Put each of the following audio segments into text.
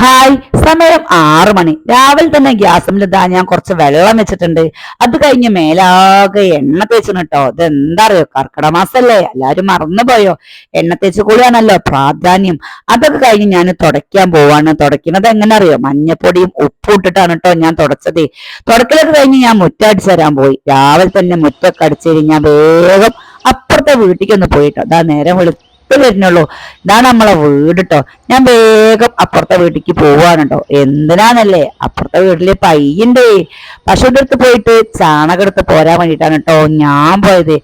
Hi സമയം ആറു മണി. രാവിലെ തന്നെ ഗ്യാസിലിതാ ഞാൻ കുറച്ച് വെള്ളം വെച്ചിട്ടുണ്ട്. അത് കഴിഞ്ഞ് മേലാകെ എണ്ണ തേച്ചു കേട്ടോ എന്താ അറിയോ? കർക്കിടക മാസല്ലേ. എല്ലാരും മറന്നുപോയോ എണ്ണ തേച്ച് കൂടിയാണല്ലോ പ്രാധാന്യം. അതൊക്കെ കഴിഞ്ഞ് ഞാൻ തുടയ്ക്കാൻ പോവാണ്. തുടയ്ക്കുന്നത് എങ്ങനെ അറിയോ? മഞ്ഞപ്പൊടിയും ഉപ്പും ഇട്ടിട്ടാണ് കേട്ടോ ഞാൻ തുടച്ചത്. തുടക്കലൊക്കെ കഴിഞ്ഞ് ഞാൻ മുറ്റടിച്ചു തരാൻ പോയി. രാവിലെ തന്നെ മുറ്റൊക്കെ അടിച്ചു ഞാൻ വേഗം അപ്പുറത്തെ വീട്ടിലേക്ക് ഒന്ന് പോയിട്ടോ അതാ നേരം വെളുത്ത് വരുന്നുള്ളൂ. ഇതാണ് നമ്മളെ വീട് ട്ടോ. ഞാൻ വേഗം അപ്പുറത്തെ വീട്ടിലേക്ക് പോവാണ് ട്ടോ. എന്തിനാന്നല്ലേ? അപ്പുറത്തെ വീട്ടിൽ പയ്യുണ്ട്. പശുവിന്റെ അടുത്ത് പോയിട്ട് ചാണകം എടുത്ത് പോരാൻ വേണ്ടിയിട്ടാണ് ട്ടോ ഞാൻ പോയത്.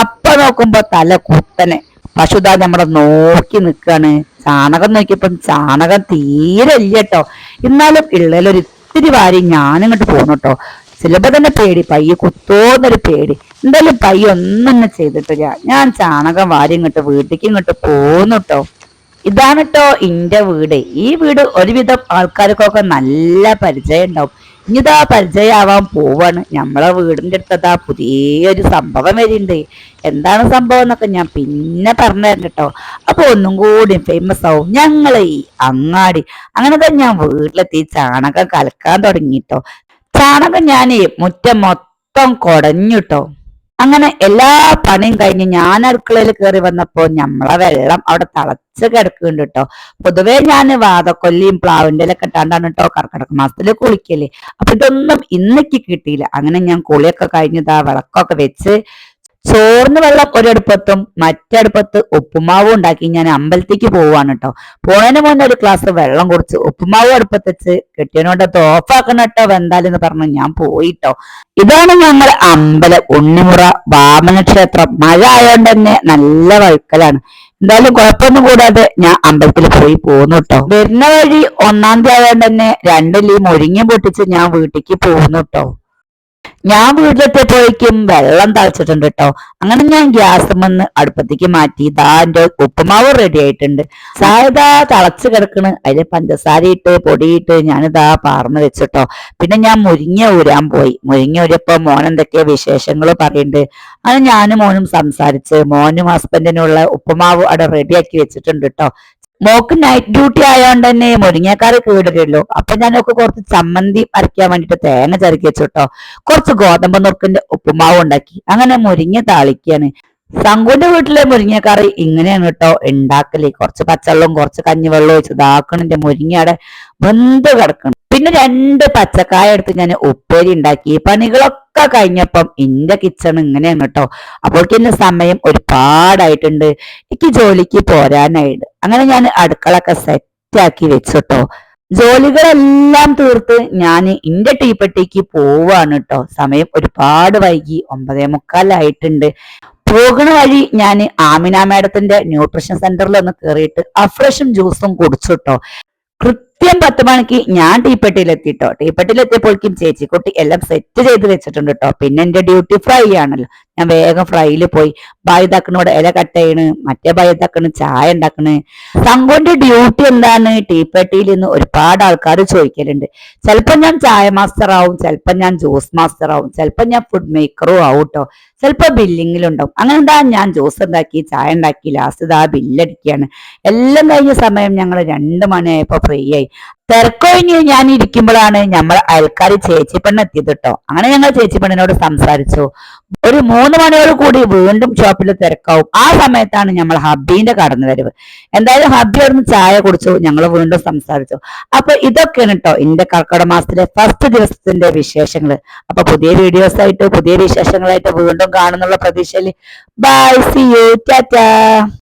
അപ്പൊ നോക്കുമ്പോ തല കുത്തനെ. പശുതാ നമ്മളെ നോക്കി നിക്കാണ്. ചാണകം നോക്കിയപ്പം ചാണകം തീരെ ഇല്ല കേട്ടോ എന്നാലും ഇള്ളലൊരു ഇത്തിരി വാരി ഞാനിങ്ങോട്ട് പോന്നു കേട്ടോ ചിലപ്പോ തന്നെ പേടി പയ്യ കുത്തോന്നൊരു പേടി. എന്തായാലും പയ്യ ഒന്നും ചെയ്തിട്ടില്ല ഞാൻ. ചാണകം വാരി ഇങ്ങോട്ട് വീട്ടിലേക്ക് ഇങ്ങോട്ട് പോന്നു കേട്ടോ ഇതാണ് കേട്ടോ എന്റെ വീട്. ഈ വീട് ഒരുവിധം ആൾക്കാർക്കൊക്കെ നല്ല പരിചയം ഉണ്ടാവും ഇനിതാ പരിചയമാവാൻ പോവാണ്. നമ്മളെ വീടിന്റെ അടുത്തതാ പുതിയൊരു സംഭവം വരുന്നുണ്ട് എന്താണ് സംഭവം എന്നൊക്കെ ഞാൻ പിന്നെ പറഞ്ഞു തരാം കേട്ടോ അപ്പൊ ഒന്നും കൂടി ഫേമസ് ആവും. ഞങ്ങളെ ഈ അങ്ങാടി. അങ്ങനെ തന്നെ ഞാൻ വീട്ടിലെത്തി ചാണകം കലക്കാൻ തുടങ്ങിട്ടോ ചാണകം ഞാനേ മുറ്റം മൊത്തം കൊടഞ്ഞുട്ടോ. അങ്ങനെ എല്ലാ പണിയും കഴിഞ്ഞ് ഞാൻ അടുക്കളയിൽ കയറി വന്നപ്പോ ഞമ്മളെ വെള്ളം അവിടെ തളച്ച് കിടക്കുന്നുണ്ട് കേട്ടോ പൊതുവെ ഞാൻ വാതക്കൊല്ലിയും പ്ലാവിന്റെ ഇലൊക്കെ ഇട്ടാണ്ടാണ് കേട്ടോ കർക്കിടക മാസത്തിൽ കുളിക്കൽ. അപ്പൊ ഇതൊന്നും ഇന്നേക്ക് കിട്ടിയില്ല. അങ്ങനെ ഞാൻ കുളിയൊക്കെ കഴിഞ്ഞതാ വിളക്കൊക്കെ വെച്ച് ചോറിന് വെള്ളം ഒരടുപ്പത്തും മറ്റടുപ്പത്ത് ഉപ്പുമാവും ഉണ്ടാക്കി ഞാൻ അമ്പലത്തേക്ക് പോവാണ് കേട്ടോ. പോയതിന് മുന്നേ ഒരു ഗ്ലാസ് വെള്ളം കുടിച്ച് ഉപ്പുമാവ് അടുപ്പത്ത് വെച്ച് കെട്ടിയനോട് ഓഫാക്കണം കേട്ടോ വെന്താലെന്ന് പറഞ്ഞു ഞാൻ പോയിട്ടോ ഇതാണ് ഞങ്ങൾ അമ്പലം ഉണ്ണിമുറ വാമന ക്ഷേത്രം. മഴ ആയതുകൊണ്ട് തന്നെ നല്ല വഴുക്കലാണ്. എന്തായാലും കുഴപ്പമൊന്നും കൂടാതെ ഞാൻ അമ്പലത്തിൽ പോയി പോന്നു കേട്ടോ. വരുന്ന വഴി ഒന്നാം തീയതി ആയതുകൊണ്ട് തന്നെ രണ്ടിലീ ഒരുങ്ങി പൊട്ടിച്ച് ഞാൻ വീട്ടിലേക്ക് പോന്നു കേട്ടോ. ഞാൻ വീട്ടിലെത്തിയപ്പോഴേക്കും വെള്ളം തളിച്ചിട്ടുണ്ട് കേട്ടോ അങ്ങനെ ഞാൻ ഗ്യാസ് വന്ന് അടുപ്പത്തേക്ക് മാറ്റി ഇതാ എന്റെ ഉപ്പുമാവ് റെഡി ആയിട്ടുണ്ട്. സായതാ തളച്ച് കിടക്കണ്. അതിൽ പഞ്ചസാര ഇട്ട് പൊടിയിട്ട് ഞാനിതാ പാർന്ന് വെച്ചിട്ടോ പിന്നെ ഞാൻ മുരിങ്ങ ഊരാൻ പോയി. മുരിങ്ങ ഊരിയപ്പോ മോൻ എന്തൊക്കെയോ വിശേഷങ്ങൾ പറയുന്നുണ്ട് അങ്ങനെ ഞാനും മോനും സംസാരിച്ച് മോനും ഹസ്ബൻഡിനുള്ള ഉപ്പുമാവ് അവിടെ റെഡിയാക്കി വെച്ചിട്ടുണ്ട് കേട്ടോ മോക്ക് നൈറ്റ് ഡ്യൂട്ടി ആയതുകൊണ്ട് തന്നെ മുരിങ്ങക്കാറി കേടില്ലല്ലോ അപ്പൊ ഞാനൊക്കെ കുറച്ച് ചമ്മന്തി അരയ്ക്കാൻ വേണ്ടിട്ട് തേങ്ങ ചെറുക്കി വെച്ചു കേട്ടോ കുറച്ച് ഗോതമ്പ് നുറുക്കിന്റെ ഉപ്പുമാവ് ഉണ്ടാക്കി. അങ്ങനെ മുരിങ്ങ താളിക്കാണ്. സംഗുന്റെ വീട്ടിലെ മുരിങ്ങക്കറി ഇങ്ങനെയാണ് കേട്ടോ. ഉണ്ടാക്കൽ. കുറച്ച് പച്ചവെള്ളവും കുറച്ച് കഞ്ഞിവെള്ളവും ഒഴിച്ച് ഇതാക്കണിന്റെ മുരിങ്ങയുടെ വെന്ത് കിടക്കണം. പിന്നെ രണ്ട് പച്ചക്കായ എടുത്ത് ഞാൻ ഉപ്പേരി ഉണ്ടാക്കി. പണികളൊക്കെ കഴിഞ്ഞപ്പം എന്റെ കിച്ചൺ ഇങ്ങനെയാണ് കേട്ടോ. അപ്പോഴേക്ക് എന്നെ സമയം ഒരുപാടായിട്ടുണ്ട്. എനിക്ക് ജോലിക്ക് പോരാനായിട്ട്. അങ്ങനെ ഞാൻ അടുക്കളൊക്കെ സെറ്റാക്കി കേട്ടോ. ജോലികളെല്ലാം തീർത്ത് ഞാൻ എന്റെ ടീപ്പെട്ടിക്ക് പോവാണ് കേട്ടോ. സമയം ഒരുപാട് വൈകി. ഒമ്പതേ മുക്കാലായിട്ടുണ്ട്. പോകുന്ന വഴി ഞാൻ ആമിന മാഡത്തിന്റെ ന്യൂട്രീഷൻ സെന്ററിൽ ഒന്ന് കയറിയിട്ട് അഫ്രഷും ജ്യൂസും കുടിച്ചു കേട്ടോ കൃത്യം പത്ത് മണിക്ക് ഞാൻ ടീപ്പെട്ടിയിലെത്തിട്ടോ ടീപ്പെട്ടിയിലെത്തിയപ്പോഴേക്കും ചേച്ചിക്കുട്ടി എല്ലാം സെറ്റ് ചെയ്ത് വെച്ചിട്ടുണ്ട് കേട്ടോ പിന്നെ എന്റെ ഡ്യൂട്ടി ഫ്രൈ ആണല്ലോ. ഞാൻ വേഗം ഫ്രൈയിൽ പോയി. ബായുതാക്കണോട് ഇല കട്ട് ചെയ്യണ് മറ്റേ ബായുതാക്കണ് ചായ ഉണ്ടാക്കണ് സംഘോന്റെ ഡ്യൂട്ടി എന്താണ്? ടീപ്പെട്ടിയിൽ നിന്ന് ഒരുപാട് ആൾക്കാർ ചോദിക്കലുണ്ട്. ചിലപ്പോൾ ഞാൻ ചായ മാസ്റ്റർ ആവും ചിലപ്പോൾ ഞാൻ ജ്യൂസ് മാസ്റ്റർ ആവും ചിലപ്പോൾ ഞാൻ ഫുഡ് മേക്കറും ആവും കേട്ടോ ചിലപ്പോൾ ബില്ലിങ്ങിലുണ്ടാവും അങ്ങനെ എന്താ ഞാൻ ജ്യൂസ് ഉണ്ടാക്കി ചായ ഉണ്ടാക്കി ലാസ്റ്റ് ഇതാ ബില്ലടിക്കുകയാണ് എല്ലാം കഴിഞ്ഞ സമയം ഞങ്ങൾ രണ്ട് മണിയായപ്പോൾ ഫ്രീ ആയി. തിരക്കൊഴിഞ്ഞ് ഞാൻ ഇരിക്കുമ്പോഴാണ് നമ്മൾ അയൽക്കാർ ചേച്ചി പെണ്ണ് എത്തിയത് കേട്ടോ അങ്ങനെ ഞങ്ങൾ ചേച്ചി പെണ്ണിനോട് സംസാരിച്ചു. ഒരു മൂന്ന് മണിയോട് കൂടി വീണ്ടും ഷോപ്പിൽ തിരക്കാവും. ആ സമയത്താണ് നമ്മൾ ഹബ്ബീന്റെ കടന്നു വരവ്. എന്തായാലും ഹബ്ബി അവിടുന്ന് ചായ കുടിച്ചു ഞങ്ങൾ വീണ്ടും സംസാരിച്ചു. അപ്പൊ ഇതൊക്കെയാണ് കേട്ടോ എന്റെ കർക്കിടക മാസത്തിലെ ഫസ്റ്റ് ദിവസത്തിന്റെ വിശേഷങ്ങൾ അപ്പൊ പുതിയ വീഡിയോസ് ആയിട്ട് പുതിയ വിശേഷങ്ങളായിട്ട് വീണ്ടും കാണുന്നുള്ള പ്രതീക്ഷയിൽ. By C U Tata